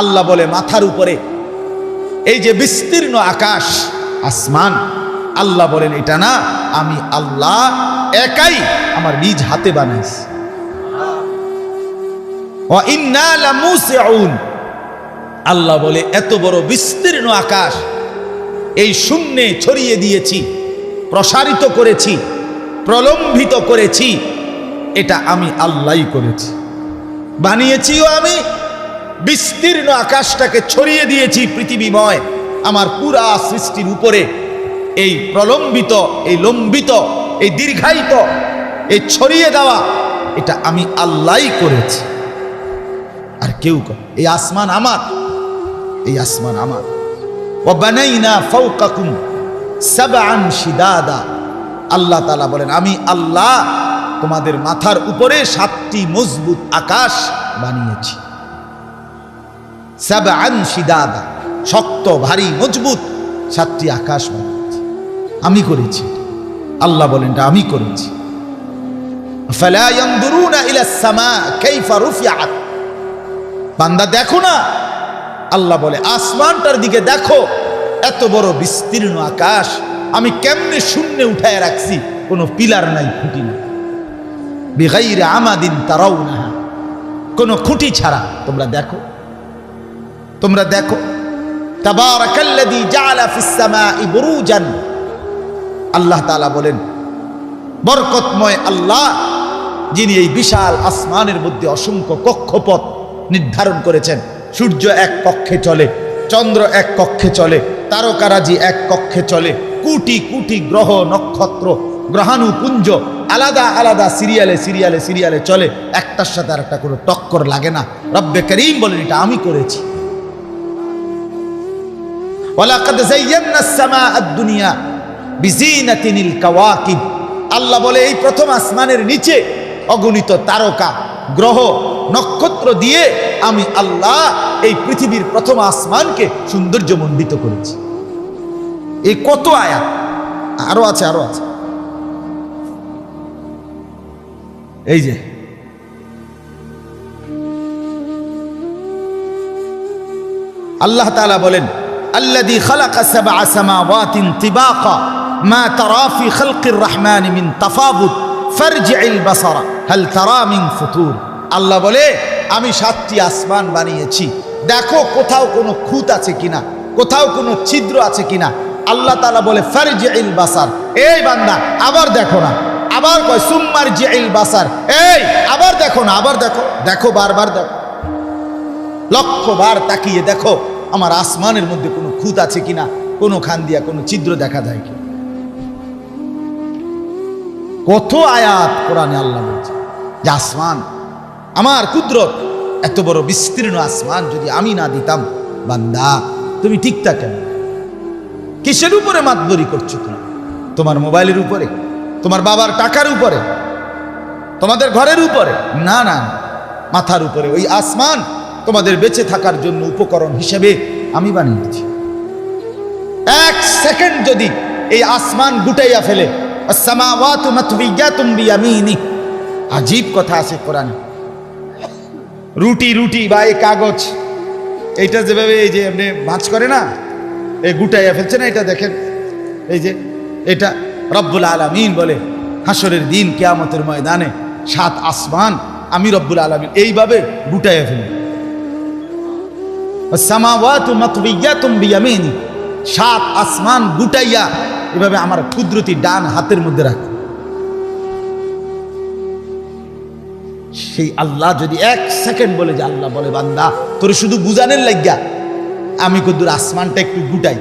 আল্লাহ বলে মাথার উপরে। এই যে বিস্তীর্ণ আকাশ, আসমান, আল্লাহ বলেন, এটা না, আমি আল্লাহ একাই আমার নিজ হাতে বানাইছি। আল্লাহ বলে, এত বড় বিস্তীর্ণ আকাশ, এই শূন্যে ছড়িয়ে দিয়েছি, প্রসারিত করেছি প্রলম্বিত করেছি, এটা আমি আল্লাহই করেছি। বানিয়েছিও আমি বিস্তীর্ণ আকাশটাকে ছড়িয়ে দিয়েছি পৃথিবীময়। আমার পুরা সৃষ্টির উপরে। এই প্রলম্বিত, এই লম্বিত, এই দীর্ঘায়িত, এই ছড়িয়ে দেওয়া, এটা আমি আল্লাহই করেছি। আর কেউ এই আসমান আমার, এই আসমান আমার। ও সাবআন শিদাদা। আল্লাহ তাআলা বলেন, আমি আল্লাহ তোমাদের মাথার উপরে সাতটি মজবুত আকাশ বানিয়েছি। শিদাদা শক্ত, ভারী, মজবুত সাতটি আকাশ বানিয়েছি আমি করেছি। আল্লাহ বলেন, এটা আমি করেছি। বান্দা, দেখো না। আল্লাহ বলে, আসমানটার দিকে দেখো। এত বড় বিস্তীর্ণ আকাশ, আমি কেমনে শূন্যে উঠায় রাখছি? কোনো পিলার নাই, খুঁটি নাই। আমাদিন তারাও না কোনো খুঁটি ছাড়া, তোমরা দেখো। তোমরা দেখো আল্লাহ তাআলা বলেন, বরকতময় আল্লাহ, যিনি এই বিশাল আসমানের মধ্যে অসংখ্য কক্ষপথ নির্ধারণ করেছেন। সূর্য এক কক্ষে চলে, চন্দ্র এক কক্ষে চলে, তারকারাজি এক কক্ষে চলে, কুটি কুটি গ্রহ, নক্ষত্র, গ্রহাণুপুঞ্জ, আলাদা আলাদা সিরিয়ালে সিরিয়ালে সিরিয়ালে চলে, একটার সাথে আর একটা কোনো টক্কর লাগে না। রব্বে করিম বলেন, এটা আমি করেছি। ওয়ালাকাদ যায়্যানা আস-সামাআ আদ-দুনিয়া বিজিনাতিনিল কাওয়াকিব। আল্লাহ বলে, এই প্রথম আসমানের নিচে অগণিত তারকা, গ্রহ, নক্ষত্র দিয়ে আমি আল্লাহ এই পৃথিবীর প্রথম আসমানকে সৌন্দর্যমণ্ডিত করেছি। এই কত আয়া আরও আছে আরও আছে। এই যে। আল্লাহ তালা বলেন আল্লাযী খালাকা সাবআ সামাওয়াতিন তিবাকা, মা তারা ফি খালকির রহমানি মিন তাফাবুত ফারজি'ল বাসারা, হাল তারা মিন ফুতুর। আল্লাহ বলে, আমি সাতটি আসমান বানিয়েছি। দেখো কোথাও কোনো খুঁত আছে কিনা, কোথাও কোনো ছিদ্র আছে কিনা। আল্লাহ তাআলা বলে ফারজি'ল বাসার। এই বান্দা, আবার দেখো না। আবার কয় সুম্মার জি'ল বাসার। এই, আবার দেখো না, আবার দেখো। দেখো বারবার দেখো। লক্ষ বার তাকিয়ে দেখো। আমার আসমানের মধ্যে কোনো খুঁত আছে কিনা, কোনো খান দিয়া কোনো ছিদ্র দেখা যায় কি কত আয়াত কোরআনে আল্লাহ বলছে যে আসমান, আমার কুদরত, এত বড় বিস্তীর্ণ আসমান যদি আমি না দিতাম, বান্দা, তুমি ঠিকঠাক কেন? কিসের উপরে মাতবরি করছ তুমি? তোমার মোবাইলের উপরে? তোমার বাবার টাকার উপরে? তোমাদের ঘরের উপরে? না না। মাথার উপরে, ওই আসমান তোমাদের বেঁচে থাকার জন্য উপকরণ হিসেবে আমি বানিয়েছি। এক সেকেন্ড যদি এই আসমান গুটাইয়া ফেলে আজীব কথা আছে কোরআনে। রুটি রুটি বা এই কাগজ, এইটা যেভাবে এই যে আপনি ভাঁজ করে না, এই গুটাইয়া ফেলছে না, এটা দেখেন, এই যে এটা রব্বুল আলামিন বলে হাসরের দিন কেয়ামতের ময়দানে সাত আসমান আমি রব্বুল আলামিন এইভাবে গুটাইয়া ফেলি। সাত আসমান গুটাইয়া এভাবে আমার কুদরতি ডান হাতের মধ্যে রাখে। সেই আল্লাহ যদি এক সেকেন্ড বলে যে আল্লাহ বলে, বান্দা, তোর শুধু বুঝানের লাগিয়া আমি কদ্দুর আসমানটা একটু গুটাই,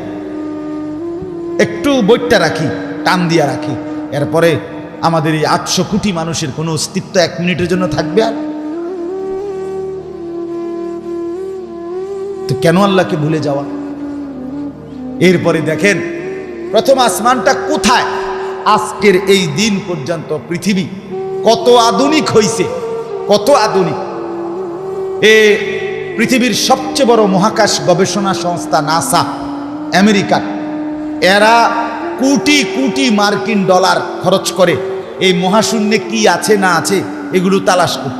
একটু বইটা রাখি, টান দিয়া রাখি। এরপরে আমাদের এই আটশো কোটি মানুষের কোনো অস্তিত্ব এক মিনিটের জন্য থাকবে আর? তো কেন আল্লাহকে ভুলে যাওয়া? এরপরে দেখেন, প্রথম আসমানটা কোথায়? আজকের এই দিন পর্যন্ত পৃথিবী কত আধুনিক হইছে, কত আধুনিক। এ পৃথিবীর সবচেয়ে বড় মহাকাশ গবেষণা সংস্থা নাসা, আমেরিকার। এরা কোটি কোটি মার্কিন ডলার খরচ করে। এই মহাশূন্যে কি আছে না আছে এগুলো তালাশ করে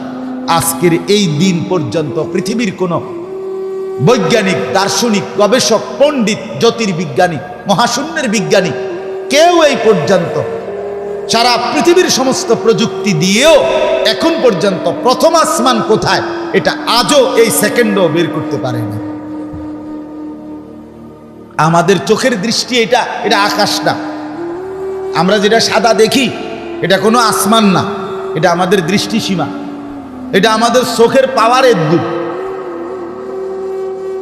আজকের এই দিন পর্যন্ত পৃথিবীর কোনো বৈজ্ঞানিক, দার্শনিক, গবেষক, পণ্ডিত, জ্যোতির্বিজ্ঞানী, মহাশূন্যের বিজ্ঞানী, কেউ এই পর্যন্ত সারা পৃথিবীর সমস্ত প্রযুক্তি দিয়েও এখন পর্যন্ত প্রথম আসমান কোথায়, এটা আজও এই সেকেন্ডও বের করতে পারেনি। আমাদের চোখের দৃষ্টি এটা এটা আকাশ না। আমরা যেটা সাদা দেখি, এটা কোনো আসমান না। এটা আমাদের দৃষ্টিসীমা। এটা আমাদের চোখের পাওয়ারের দূর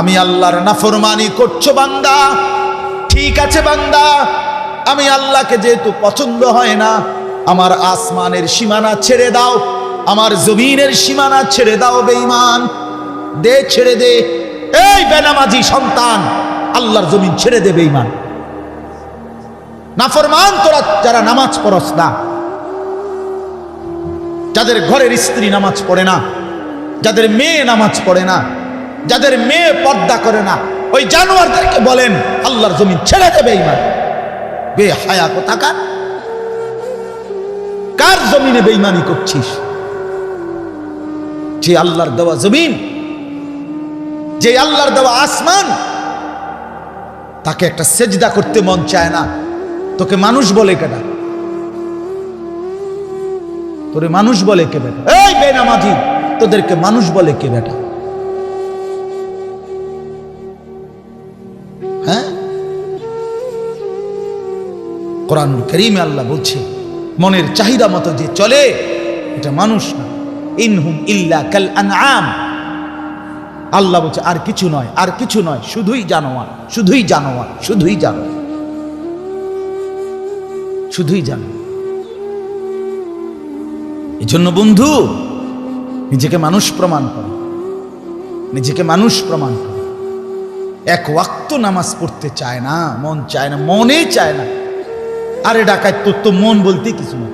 আমি আল্লাহর নাফরমানি করছ বান্দা। ঠিক আছে বান্দা। আমি আল্লাহকে যেহেতু পছন্দ হয় না, আমার আসমানের সীমানা ছেড়ে দাও, আমার জমিনের সীমানা ছেড়ে দাও বেঈমান। দে, ছেড়ে দে। এই বেনামাজি সন্তান, আল্লাহর জমিন ছেড়ে দে বেঈমান। নাফরমান তোরা যারা নামাজ পড়স না, যাদের ঘরের স্ত্রী নামাজ পড়ে না, যাদের মেয়ে নামাজ পড়ে না যাদের মেয়ে পর্দা করে না, ওই জানোয়ারদেরকে বলেন, আল্লাহর জমিন ছেড়ে দেবে ইমান। বে হায়া কোথাকার কার জমিনে বেইমানি করছিস? যে আল্লাহর দেওয়া জমিন, যে আল্লাহর দেওয়া আসমান, তাকে একটা সেজদা করতে মন চায় না। তোকে মানুষ বলে কেনা তোরে মানুষ বলে কে বেটা? এই বেনামাজি, তোদেরকে মানুষ বলে কে বেটা? হ্যাঁ? কোরআন করিমে আল্লাহ বলছে, মনের চাহিদা মতো যে চলে, এটা মানুষ না। ইনহুম ইল্লা কাল আনআম। আল্লাহ বলছে, আর কিছু নয়, আর কিছু নয়, শুধুই জানোয়ার শুধুই জানোয়ার, শুধুই জানো শুধুই জানো এই জন্য বন্ধু, নিজেকে মানুষ প্রমাণ করো। নিজেকে মানুষ প্রমাণ করো। এক ওয়াক্ত নামাজ পড়তে চায় না, মন চায় না, মনেই চায় না। আরে ডাকায় তোর তো মন বলতে কিছু না।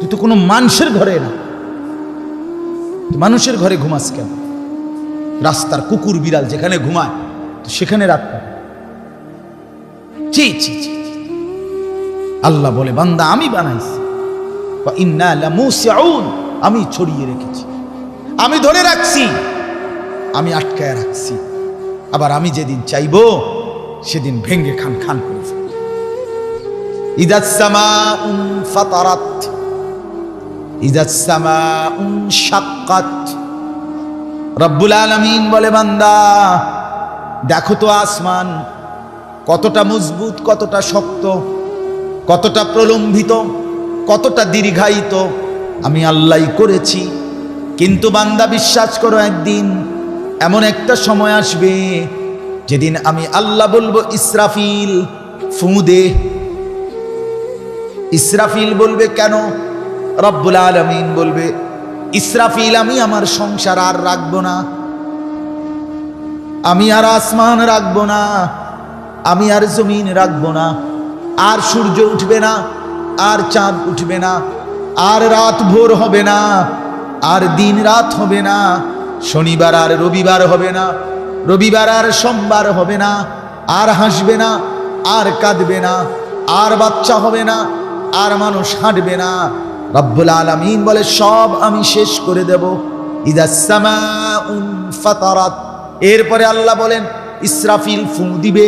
তুই তো কোনো মানুষের ঘরে না। মানুষের ঘরে ঘুমাস কেন? রাস্তার কুকুর বিড়াল যেখানে ঘুমায়, তো সেখানে রাত ছি। আল্লাহ বলে, বান্দা, আমি বানাইছি। বা ইন্না আমি ছড়িয়ে রেখেছি। আমি ধরে রাখছি, আমি আটকায় রাখছি। আবার আমি যেদিন চাইব, সেদিন ভেঙ্গে খান খান করে আলামিন বলে, বান্দা, দেখো তো আসমান কতটা মজবুত, কতটা শক্ত, কতটা প্রলম্বিত কতটা দীর্ঘায়িত। আমি আল্লাহ করেছি, কিন্তু বান্দা, বিশ্বাস করো একদিন এমন একটা সময় আসবে যেদিন আমি আল্লাহ বলব, ইসরাফিল ফুঁদে ইসরাফিল বলবে, কেন? রব্বুল আলমিন বলবে, ইসরাফিল, আমি আমার সংসার আর রাখব না। আমি আর আসমান রাখব না। আমি আর জমিন রাখব না। আর সূর্য উঠবে না, আর চাঁদ উঠবে না। আর রাত ভোর হবে না, আর দিন রাত হবে না। শনিবার আর রবিবার হবে না, রবিবার আর সোমবার হবে না, আর হাসবে না, আর কাঁদবে না, আর বাচ্চা হবে না, আর মানুষ হাঁটবে না। রব্বুল আলামিন বলে, সব আমি শেষ করে দেব। ফাতারাত। এরপরে আল্লাহ বলেন, ইসরাফিল ফুঁ দিবে,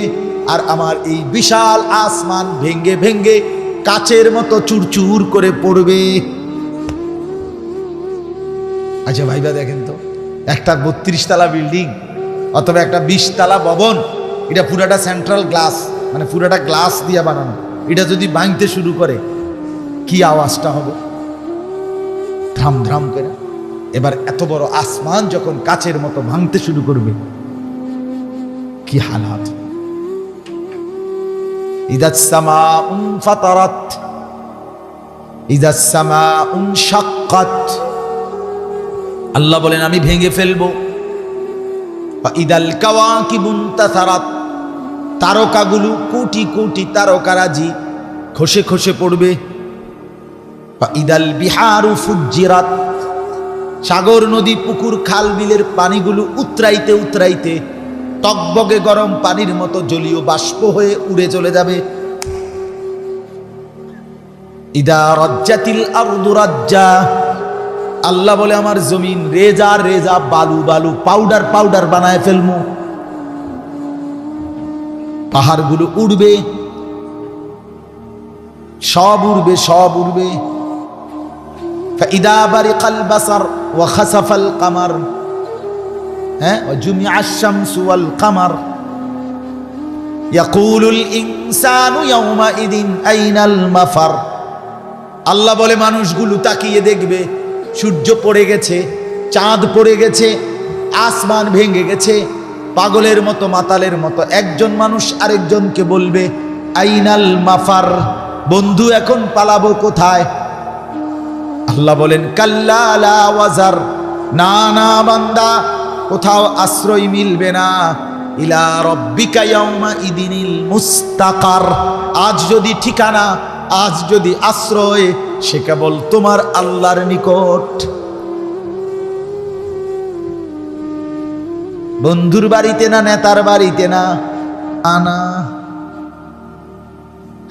আর আমার এই বিশাল আসমান ভেঙ্গে ভেঙ্গে কাচের মতো চুরচুর করে পড়বে। আচ্ছা ভাইবা দেখেন তো। একটা বত্রিশ তালা বিল্ডিং অথবা একটা বিশ তালা ভবন, এটা পুরাটা সেন্ট্রাল গ্লাস মানে পুরাটা গ্লাস দিয়ে বানানো। এটা যদি ভাঙতে শুরু করে, কি আওয়াজটা হবে? ধ্রাম ধ্রাম করে। এবার এত বড় আসমান যখন কাচের মতো ভাঙতে শুরু করবে, কি হালাত। ইদাস সামাউন ফাতারাত, ইদাস সামাউন শাক্কাত। আল্লাহ বলেন, আমি ভেঙে ফেলব। ইদাল কাওয়াকিবুন তাসারাত, তারকাগুলো কোটি কোটি তারকারাজি খসে খসে পড়বে। ইদাল বিহারু ফুজিরাত সাগর নদী পুকুর খাল বিলের পানিগুলো উতরাইতে উতরাইতে টকবগে গরম পানির মতো জলীয় বাষ্প হয়ে উড়ে চলে যাবে। ইদা রজ্জাতিল আরদু রাজ্জা আল্লাহ বলে, আমার জমিন রেজা রেজা, বালু বালু, পাউডার পাউডার বানায় ফেলমু। পাহাড়গুলো উড়বে, সব উড়বে সব উড়বে। কামার হ্যাঁ সুয়াল কামার। আল্লাহ বলে, মানুষগুলো তাকিয়ে দেখবে সূর্য পড়ে গেছে, চাঁদ পড়ে গেছে, আসমান ভেঙে গেছে, পাগলের মতো, মাতালের মতো। একজন মানুষ আরেকজনকে বলবে, আইনাল মাফার, বন্ধু এখন পালাবো কোথায়? আল্লাহ বলেন, কাল্লা লা ওয়াজার, না না, বান্দা, কোথাও আশ্রয় মিলবে না। ইলা রব্বিকা মুস্তাকার, আজ যদি ঠিকানা, আজ যদি আশ্রয় সে কেবল তোমার আল্লাহর নিকট। বন্ধুর বাড়িতে না, নেতার বাড়িতে না? আনা।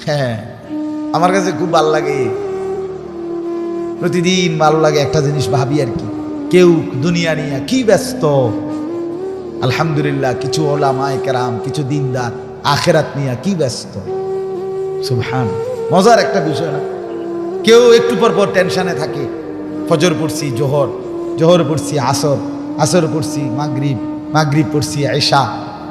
হ্যাঁ আমার কাছে খুব ভালো লাগে। প্রতিদিন ভালো লাগে একটা জিনিস ভাবি আর কি। কেউ দুনিয়া নিয়ে কি ব্যস্ত? আলহামদুলিল্লাহ, কিছু ওলামায় কেরাম, কিছু দিনদার, আখেরাত নিয়ে কি ব্যস্ত? সুবহান, মজার একটা বিষয় না? কেউ একটু পর পর টেনশনে থাকে। ফজর পড়ছি জোহর জোহর পড়ছি আসর আসর পড়ছি মাগরিব মাগরিব পড়ছি এশা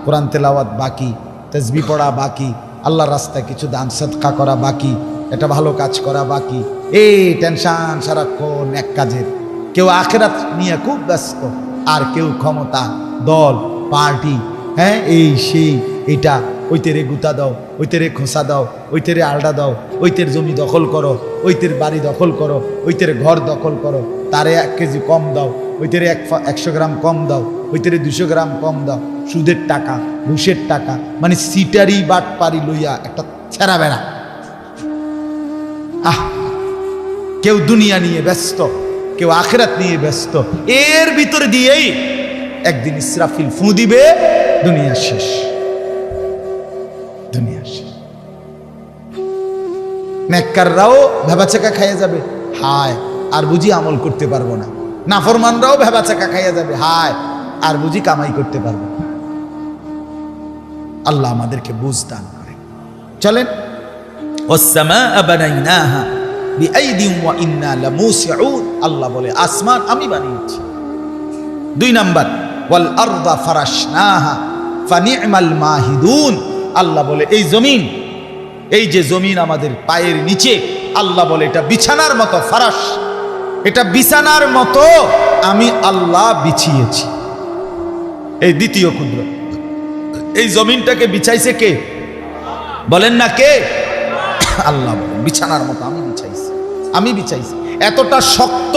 কোরআন তেলাওয়াত বাকি তসবি পড়া বাকি, আল্লাহর রাস্তায় কিছু দান সৎকা করা বাকি, এটা ভালো কাজ করা বাকি। এই টেনশান সারাক্ষণ এক কাজের। কেউ আখেরাত নিয়ে খুব ব্যস্ত, আর কেউ ক্ষমতা, দল, পার্টি হ্যাঁ এই, সেই, এটা। ওইতেরে গুতা দাও, ওইতেরে খোসা দাও, ওইতেরে আলডা দাও, ওইতের জমি দখল করো, ওইতের বাড়ি দখল করো, ওইতের ঘর দখল করো। তারে এক কেজি কম দাও, ওইতেরে এক একশো গ্রাম কম দাও, ওইতেরে দুশো গ্রাম কম দাও। সুদের টাকা, ঘুষের টাকা মানে সিটারি বাট পারি লইয়া একটা ছেঁড়া বেড়া। আহ! কেউ দুনিয়া নিয়ে ব্যস্ত, কেউ আখেরাত নিয়ে ব্যস্ত, এর ভিতরে দিয়েই একদিন ইসরাফিল ফু দিবে, দুনিয়া শেষ। নেককাররাও ভেবাচেকা খাইয়া যাবে। হায়, আর বুঝি আমল করতে পারব না। নাফরমানরাও ভেবাচেকা খাইয়া যাবে। হায়, আর বুঝি কামাই করতে পারব না। আল্লাহ আমাদেরকে বুঝ দান করে চলেন। আল্লাহ বলে, আসমান আমি বানিয়েছি। দুই নাম্বার, ওয়াল আরদা ফারাশনাহা ফানি মাহিদুন। আল্লাহ বলে, এই জমিন এই যে জমিন আমাদের পায়ের নিচে, আল্লাহ বলে এটা বিছানার মতো ফারাস এটা বিছানার মতো, আমি আল্লাহ বিছিয়েছি। এই দ্বিতীয় ক্ষুদ্র। এই জমিনটাকে বিছাইছে কে? বলেন না কে? আল্লাহ বলেন, বিছানার মতো, আমি বিছাইছি। আমি বিছাইছি। এতটা শক্ত,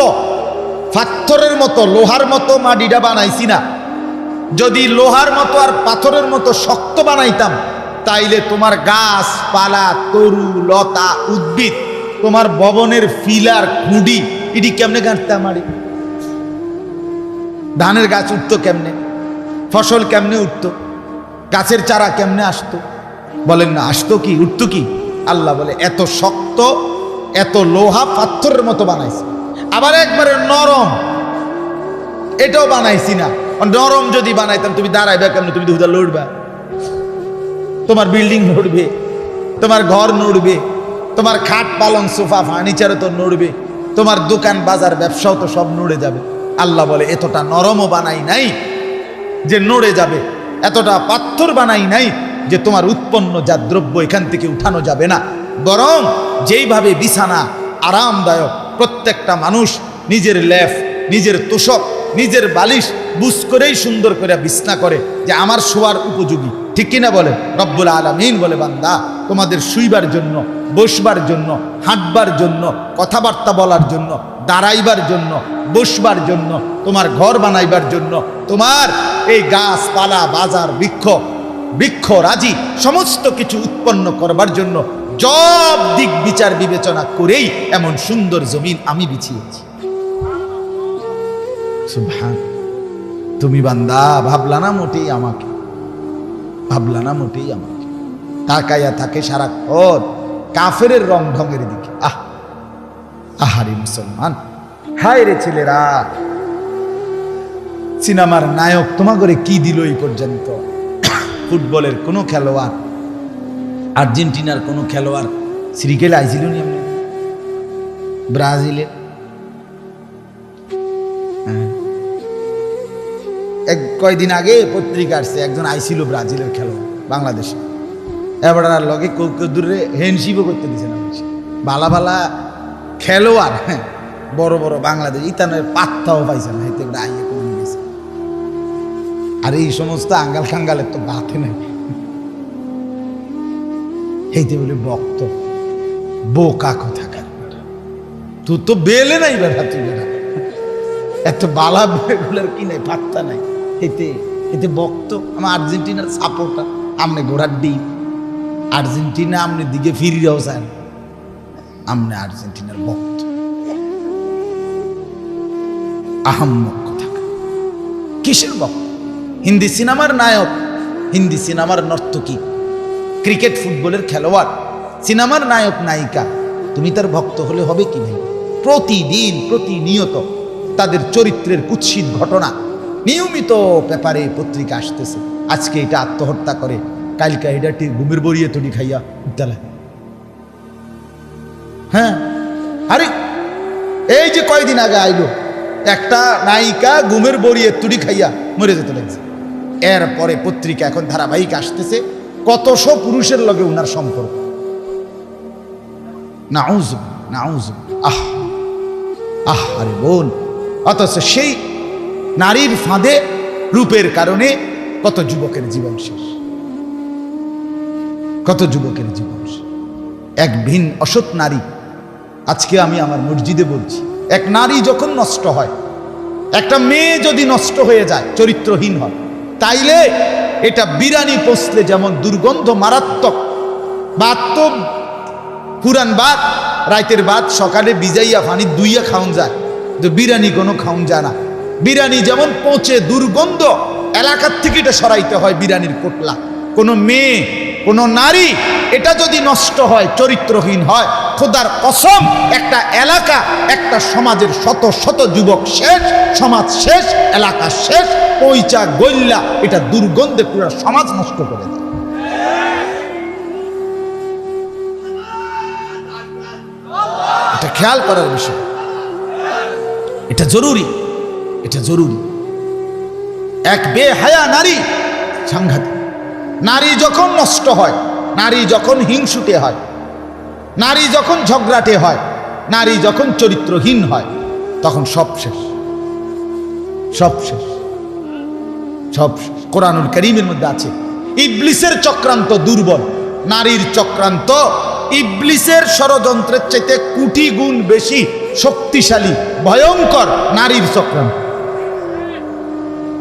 পাথরের মতো, লোহার মতো মাটিটা বানাইছি না। যদি লোহার মতো আর পাথরের মতো শক্ত বানাইতাম তাইলে তোমার গাছ, পালা, তরু, লতা, উদ্ভিদ, তোমার ভবনের ফিলার খুঁড়ি, এটি কেমনে গাঁটতাম আরে ধানের গাছ উঠতো কেমনে? ফসল কেমনে উঠতো? গাছের চারা কেমনে আসতো? বলেন না, আসতো কি, উঠতো কি? আল্লাহ বলে, এত শক্ত, এত লোহা পাথরের মতো বানাইছে। আবার একবারে নরম, এটাও বানাইছি না। নরম যদি বানাইতাম, তুমি দাঁড়াইবে কেমন? তুমি দুধা লড়বা। তোমার বিল্ডিং নড়বে, তোমার ঘর নড়বে, তোমার খাট পালং, সোফা, ফার্নিচারও তো নড়বে, তোমার দোকান, বাজার, ব্যবসাও তো সব নড়ে যাবে। আল্লাহ বলে, এতটা নরমও বানাই নাই যে নড়ে যাবে, এতটা পাথর বানাই নাই যে তোমার উৎপন্ন যা দ্রব্য এখান থেকে উঠানো যাবে না। বরং যেইভাবে বিছানা আরামদায়ক, প্রত্যেকটা মানুষ নিজের লেফ, নিজের তোষক, নিজের বালিশ বুঝ করেই সুন্দর করে বিছনা করে যে আমার শোয়ার উপযোগী। ঠিক কিনা বলে? রব্বুল আলমিন বলে, বান্দা, তোমাদের শুইবার জন্য, বসবার জন্য, হাঁটবার জন্য, কথাবার্তা বলার জন্য, দাঁড়াইবার জন্য, বসবার জন্য, তোমার ঘর বানাইবার জন্য, তোমার এই গাছপালা, বাজার, বৃক্ষ বৃক্ষ, রাজি, সমস্ত কিছু উৎপন্ন করবার জন্য সব দিক বিচার বিবেচনা করেই এমন সুন্দর জমিন আমি বিছিয়েছি। তুমি বান্দা ভাবলা না মোটেই আমাকে ভাবলা না মোটেই আমাকে তাকাইয়া থাকে সারাক্ষণ কাফের রং ঢঙের দিকে। আহ, আহারি মুসলমান। হায় রে ছেলেরা। সিনেমার নায়ক তোমা করে কি দিল এই পর্যন্ত? ফুটবলের কোনো খেলোয়াড়, আর্জেন্টিনার কোনো খেলোয়াড় শ্রীকেল আইছিল ব্রাজিলের? কয়দিন আগে পত্রিকা আসছে, একজন আইছিল ব্রাজিলের খেলোয়াড়, বাংলাদেশে। এবার আর লগে দূরে হ্যান্ডশিপও করতে দিছে না। ভালা ভালা খেলোয়াড় হ্যাঁ বড় বড় বাংলাদেশ, ইতানের পাত্তাও পাইছে না এবার আইয়ে কমে গেছে। আর এই সমস্ত আঙ্গাল খাঙ্গালের তো বাতে নাই। এইতে বলে বক্ত, বোকা কোথাকার তুই তো বেলে নাই বেড়া, তুই বেড়া। এত বালা বেগুলার কি নাই, পাত্তা নাই। এতে এতে বক্ত, আমার আর্জেন্টিনার সাপোর্টার আমনে ঘোড়ার ডিম। আর্জেন্টিনা আমনে দিকে ফিরিয়াও চান আমনে আর্জেন্টিনার ভক্ত আহাম্মক কথা। কিসের ভক্ত হিন্দি সিনেমার নায়ক। হিন্দি সিনেমার নর্তকী। ক্রিকেট ফুটবলের খেলোয়াড়। সিনেমার নায়ক, নায়িকা। তুমি তার ভক্ত হলে হবে কি ভাই? প্রতিদিন প্রতিনিয়ত তাদের চরিত্রের কুৎসিত ঘটনা। নিয়মিত পেপারে পত্রিকা আসতেছে। আজকে এটা আত্মহত্যা করে। কালকা এটা ঘুমের বড়িয়ে তৈরি খাইয়া উঠতালা হ্যাঁ? আরে, এই যে কয়দিন আগে আইলো, একটা নায়িকা ঘুমের বড়িয়ে তুড়ি খাইয়া মরে যেতে লাগছে। এরপরে পত্রিকা এখন ধারাবাহিক আসতেছে। কত কতশো পুরুষের লগে উনার সম্পর্ক। নাউজ নাউজ আহ আহ, আরে বোন। অথচ সেই নারীর ফাঁদে রূপের কারণে কত যুবকের জীবন শেষ। কত যুবকের জীবন এক ভিন অসৎ নারী, আজকে আমি আমার মসজিদে বলছি, এক নারী যখন নষ্ট হয়, একটা মেয়ে যদি নষ্ট হয়ে যায়, চরিত্রহীন হয়, তাইলে এটা বিরানি পচলে যেমন দুর্গন্ধ মারাত্মক। বাদ তো পুরান বাদ, রাইতের বাদ, সকালে বিজাইয়া পানি দুইয়া খাওন যায় তো বিরানি কোনো খাওন যায় না। বিরানি যেমন পচে দুর্গন্ধ, এলাকার থেকে এটা সরাইতে হয় বিরানির পোটলা কোনো মেয়ে, কোনো নারী, এটা যদি নষ্ট হয়, চরিত্রহীন হয়, খোদার কসম, একটা এলাকা, একটা সমাজের শত শত যুবক শেষ, সমাজ শেষ, এলাকা শেষ পৈচা গল্লা এটা দুর্গন্ধে পুরো সমাজ নষ্ট করে দেয়। এটা খেয়াল করার বিষয়। এটা জরুরি। এটা জরুরি। এক বেহায়া নারী সাংঘাতিক। নারী যখন নষ্ট হয়, নারী যখন হিংসুটে হয়, নারী যখন ঝগড়াটে হয়, নারী যখন চরিত্রহীন হয়, তখন সব শেষ। সব শেষ। সব কোরআনুল করিমের মধ্যে আছে, ইবলিসের চক্রান্ত দুর্বল। নারীর চক্রান্ত ইবলিসের ষড়যন্ত্রের চাইতে কুটি গুণ বেশি শক্তিশালী, ভয়ঙ্কর নারীর চক্রান্ত।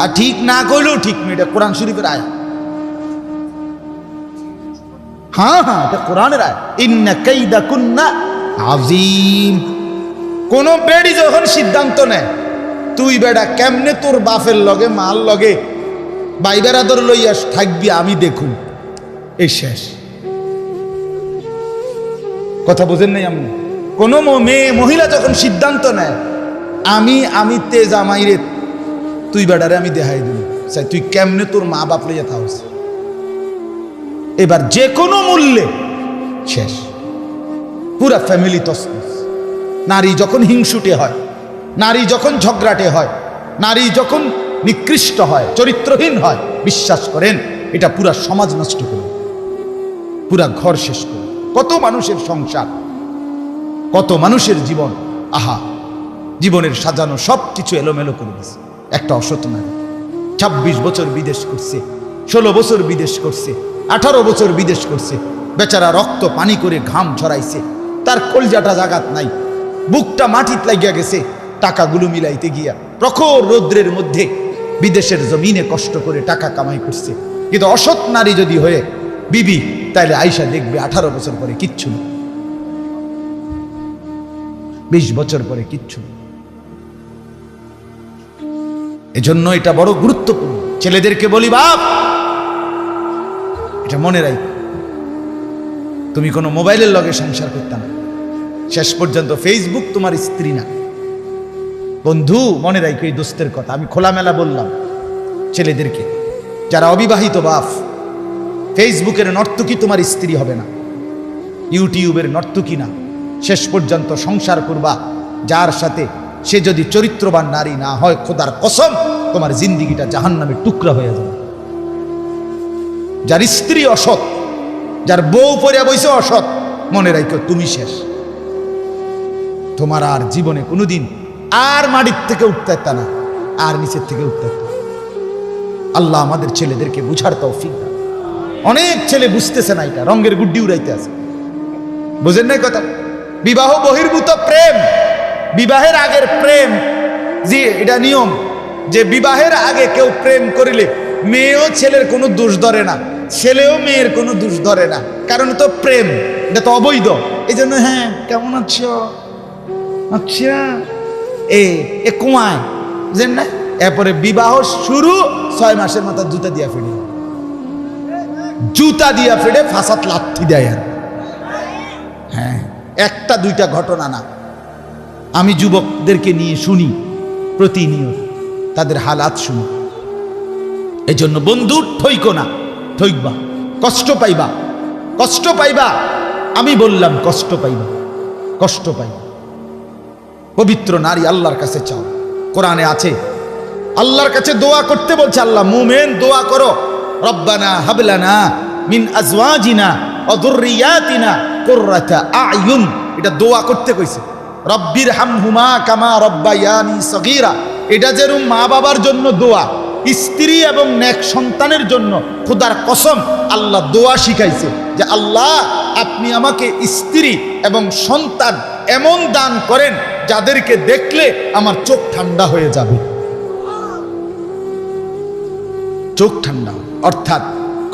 আর ঠিক না করলেও ঠিক নেই এটা কোরআন শরীফের আয় হ্যাঁ হ্যাঁ এটা কোরআনের আয় ইন্না কাইদা কুন্না আজিম কোন বেড়ি যখন সিদ্ধান্ত নেয়, তুই বেড়া কেমনে তোর বাপের লগে মাল লগে বাইবের আদর লইয়া থাকবি আমি দেখুন। এই শেষ। কথা বোঝেন নাই আপনি? কোন মেয়ে, মহিলা যখন সিদ্ধান্ত নেয়, আমি আমি তে জামাই রে তুই বেড়ারে আমি দেখাই দিই সাই তুই কেমনে তোর মা বাপ লইয়া থাকস? এবার যে কোনো মূল্যে শেষ। পুরা ফ্যামিলি তসনস। নারী যখন হিংসুটে হয়, নারী যখন ঝগড়াটে হয়, নারী যখন নিকৃষ্ট হয়, চরিত্রহীন হয়, বিশ্বাস করেন, এটা পুরা সমাজ নষ্ট করে পুরা ঘর শেষ করে কত মানুষের সংসার, কত মানুষের জীবন, আহা, জীবনের সাজানো সব কিছু এলোমেলো করে দিছে। একটা অসৎ নারী। ছাব্বিশ বছর বিদেশ করছে, ষোলো বছর বিদেশ করছে, আঠারো বছর বিদেশ করছে, বেচারা রক্ত, পানি করে ঘাম ঝরাইছে তার কলজাটা জাগাত নাই, বুকটা মাটিত লাগিয়া গেছে, টাকাগুলো মিলাইতে গিয়া প্রখর রৌদ্রের মধ্যে বিদেশের জমিনে কষ্ট করে টাকা কামাই করছে। কিন্তু অসৎ নারী যদি হয়ে, বিবি, তাইলে আয়সা দেখবে আঠারো বছর পরে কিচ্ছু না। বিশ বছর পরে কিচ্ছু না। এজন্য এটা বড় গুরুত্বপূর্ণ। ছেলেদেরকে বলি, বাপ, এটা মনে রাখ তুমি কোনো মোবাইলের লগে সংসার করতে না। শেষ পর্যন্ত ফেসবুক তোমার স্ত্রী না। বন্ধু, মনে রাখো এই দোস্তের কথা, আমি খোলামেলা বললাম ছেলেদেরকে, যারা অবিবাহিত বাপ ফেসবুকের নর্তকী তোমার স্ত্রী হবে না। ইউটিউবের নর্তকী না। শেষ পর্যন্ত সংসার করবা, যার সাথে সে যদি চরিত্রবান নারী না হয়, খোদার কসম, তোমার জিন্দিগিটা জাহান্নামের টুকরা হয়ে যাবে। যার স্ত্রী অসৎ, যার বউ পরিয়া বইছে অসৎ, মনে রাখো তুমি শেষ। তোমার আর জীবনে কোনোদিন আর মাটির থেকে উঠতে না, আর নিচের থেকে উঠতে আল্লাহ আমাদের ছেলেদেরকে বুঝার তৌফিক দান। অনেক ছেলে বুঝতেছে না এটা, রঙের গুড্ডি উড়াইতে আছে। বুঝেন নাই কথা? বিবাহ বহির্ভূত প্রেম। বিবাহের আগের প্রেম, জি, এটা নিয়ম, যে বিবাহের আগে কেউ প্রেম করিলে মেয়েও ছেলের কোনো দোষ ধরে না, ছেলেও মেয়ের কোনো দোষ ধরে না, কারণ তো প্রেম, এটা তো অবৈধ। এই জন্য হ্যাঁ কেমন আছো? আচ্ছা। এ এ বুঝলেন না? এরপরে বিবাহ শুরু, ছয় মাসের মাথা জুতা দিয়া ফেলে। জুতা দিয়া ফেলে ফাঁসাত লাথি দেয় হ্যাঁ একটা দুইটা ঘটনা না। আমি যুবকদেরকে নিয়ে শুনি, প্রতিনিয়ত তাদের হালাত শুনি। এই জন্য বন্ধু, ঠইকো না, ঠইকবা, কষ্ট পাইবা কষ্ট পাইবা, আমি বললাম কষ্ট পাইবা কষ্ট পাইবা। পবিত্র নারী আল্লাহর কাছে চাও, কোরআনে আছে, আল্লাহর কাছে দোয়া করতে বলছে আল্লাহ, মুমেন দোয়া করো, রব্বানা হাবলানা মিন আজওয়াজিনা অদুরিয়াতিনা কুররাতা আয়ুন এটা দোয়া করতে কইছে। রব্বির হামহুমা কামা রব্বায়ানি সগিরা। এটা যেরকম মা বাবার জন্য দোয়া, স্ত্রী এবং ন্যাক সন্তানের জন্য খোদার কসম আল্লাহ দোয়া শিখাইছে যে, আল্লাহ, আপনি আমাকে স্ত্রী এবং সন্তান এমন দান করেন যাদেরকে দেখলে আমার চোখ ঠান্ডা হয়ে যাবে। চোখ ঠান্ডা, অর্থাৎ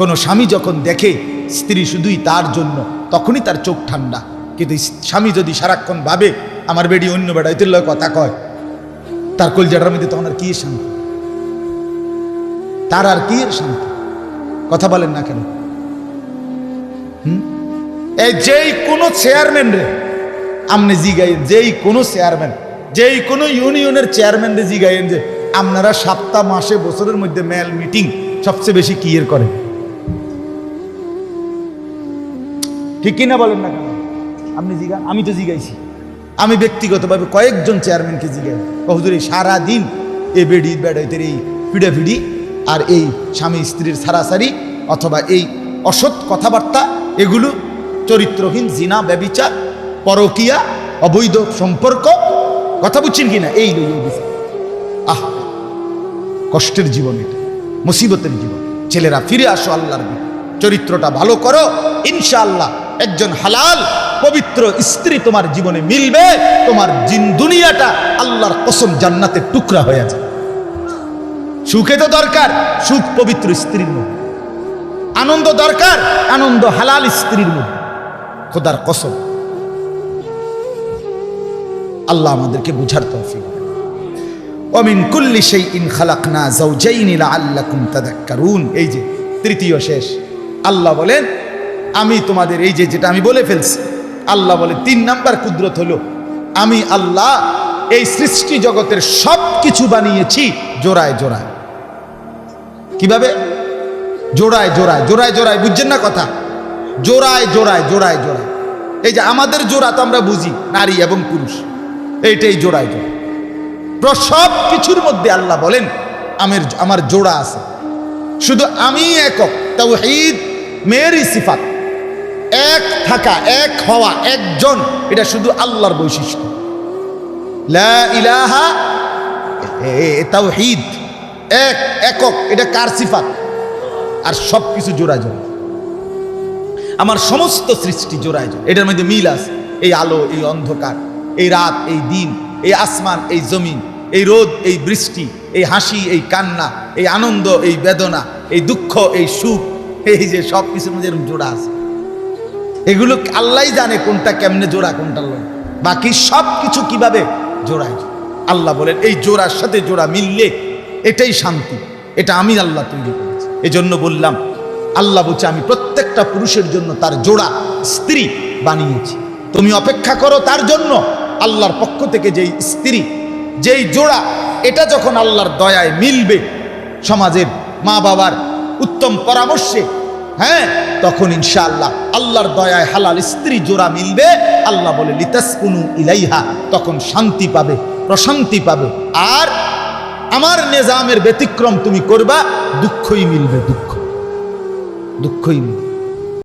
কোনো স্বামী যখন দেখে স্ত্রী শুধুই তার জন্য, তখনই তার চোখ ঠান্ডা। কিন্তু স্বামী যদি সারাক্ষণ ভাবে আমার বেডি অন্য বেড়াইতে লয় কথা কয়, তার কলজাটার মধ্যে তখন আর কি শান্তি? তার আর কি শান্তি? কথা বলেন না কেন? এই যেই কোনো চেয়ারম্যান রে, আমনে জিগাইন যেই কোনো চেয়ারম্যান যেই কোনো ইউনিয়নের চেয়ারম্যান রে জিগাইন যে, আপনারা সপ্তাহ, মাসে, বছরের মধ্যে মেল মিটিং সবচেয়ে বেশি কি এর করেন? ঠিক কিনা বলেন না কেন? আপনি জিগান আমি তো জিগাইছি। আমি ব্যক্তিগতভাবে কয়েকজন চেয়ারম্যানকে জিগাই কহুদুর এই সারাদিন এ বেডি বেড়াইতে এই পিড়াপিড়ি আর এই স্বামী স্ত্রীর সারাসারি অথবা এই অসৎ কথাবার্তা, এগুলো চরিত্রহীন জিনা, ব্যবিচার, পরকিয়া, অবৈধ সম্পর্ক, কথা বুঝছেন কিনা এই লইয়া আহ, কষ্টের জীবন এটা, মুসিবতের জীবন। ছেলেরা, ফিরে আসো আল্লাহর চরিত্রটা ভালো করো। ইনশাআল্লাহ একজন হালাল পবিত্র স্ত্রী তোমার জীবনে মিলবে, তোমার জিন দুনিয়াটা আল্লাহর কসম জান্নাতের টুকরা হয়ে যাবে। সুখে তো দরকার, সুখ পবিত্র স্ত্রীর মধ্যে আনন্দ দরকার, আনন্দ হালাল স্ত্রীর মধ্যে খোদার কসম। আল্লাহ আমাদেরকে বুঝার তৌফিক। অমিন কুল্লি সেই ইন খালাকনা জাউজাইনি লাআল্লাকুম তাদাক্কারুন। এই যে, তৃতীয় শেষ। আল্লাহ বলেন, আমি তোমাদের এই যে, যেটা আমি বলে ফেলছি আল্লাহ বলে তিন নাম্বার কুদরত হলো, আমি আল্লাহ এই সৃষ্টি জগতের সব কিছু বানিয়েছি জোড়ায় জোড়ায়। কীভাবে? জোড়ায় জোড়ায় জোড়ায় জোড়ায়, বুঝছেন না কথা? জোড়ায় জোড়ায় জোড়ায় জোড়ায়। এই যে আমাদের জোড়া তো আমরা বুঝি, নারী এবং পুরুষ। এইটাই জোড়ায় জোড়ায়। সব কিছুর মধ্যে আল্লাহ বলেন, আমের আমার জোড়া আছে। শুধু আমি একক, তাওহীদ, মেয়েরই সিফাত। এক থাকা, এক হওয়া, একজন, এটা শুধু আল্লাহর বৈশিষ্ট্য। ইলাহা তাওহীদ। এক, একক, এটা কার আর সব কিছু জোড়া জোড়া আমার সমস্ত সৃষ্টি জোড়ায় জোড়া এটার মধ্যে মিল আছে। এই আলো, এই অন্ধকার, এই রাত, এই দিন, এই আসমান, এই জমিন, এই রোদ, এই বৃষ্টি, এই হাসি, এই কান্না, এই আনন্দ, এই বেদনা, এই দুঃখ, এই সুখ, এই যে সব কিছুর মধ্যে জোড়া আছে। এগুলো আল্লাহ জানে কোনটা কেমনে জোড়া, কোনটা লয় বাকি সব কিছু কীভাবে জোড়ায়? আল্লাহ বলেন, এই জোড়ার সাথে জোড়া মিললে এটাই শান্তি, এটা আমি আল্লাহ তৈরি করেছি। এজন্য বললাম, আল্লাহ বলছে, আমি প্রত্যেকটা পুরুষের জন্য তার জোড়া স্ত্রী বানিয়েছি। তুমি অপেক্ষা করো তার জন্য। আল্লাহর পক্ষ থেকে যেই স্ত্রী, যেই জোড়া, এটা যখন আল্লাহর দয়ায় মিলবে সমাজের মা বাবার উত্তম পরামর্শে হ্যাঁ তখন ইনশাআল্লাহ আল্লাহর দয়ায় হালাল স্ত্রী জোড়া মিলবে। আল্লাহ বলে, লিতাসকুনু ইলাইহা তখন শান্তি পাবে, প্রশান্তি পাবে। আর আমার নিজামের ব্যতিক্রম তুমি করবা, দুঃখই মিলবে দুঃখ। দুঃখই মিলবে।